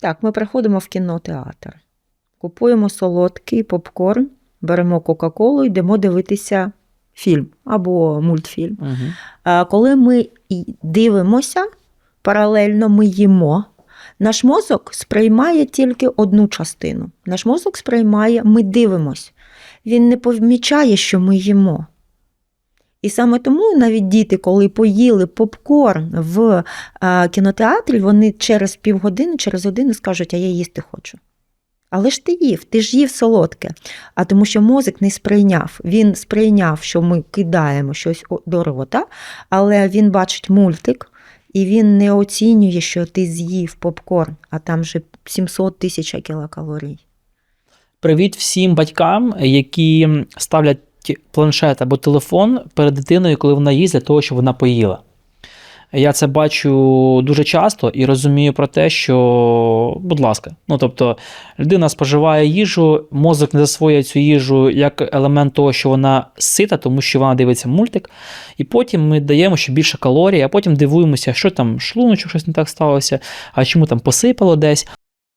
Так, ми приходимо в кінотеатр, купуємо солодкий попкорн, беремо Кока-Колу, йдемо дивитися фільм або мультфільм. Угу. А Коли ми дивимося, паралельно ми їмо. Наш мозок сприймає тільки одну частину. Наш мозок сприймає, ми дивимось. Він не помічає, що ми їмо. І саме тому навіть діти, коли поїли попкорн в е, кінотеатрі, вони через півгодини, через годину скажуть, а я їсти хочу. Але ж ти їв, ти ж їв солодке. А тому що мозок не сприйняв. Він сприйняв, що ми кидаємо щось до рота, але він бачить мультик, і він не оцінює, що ти з'їв попкорн, а там же 700 тисяч кілокалорій. Привіт всім батькам, які ставлять планшет або телефон перед дитиною, коли вона їсть для того, щоб вона поїла. Я це бачу дуже часто і розумію про те, що, будь ласка, ну тобто, людина споживає їжу, мозок не засвоює цю їжу як елемент того, що вона сита, тому що вона дивиться мультик, і потім ми даємо ще більше калорій, а потім дивуємося, що там шлуночок щось не так сталося, а чому там посипало десь.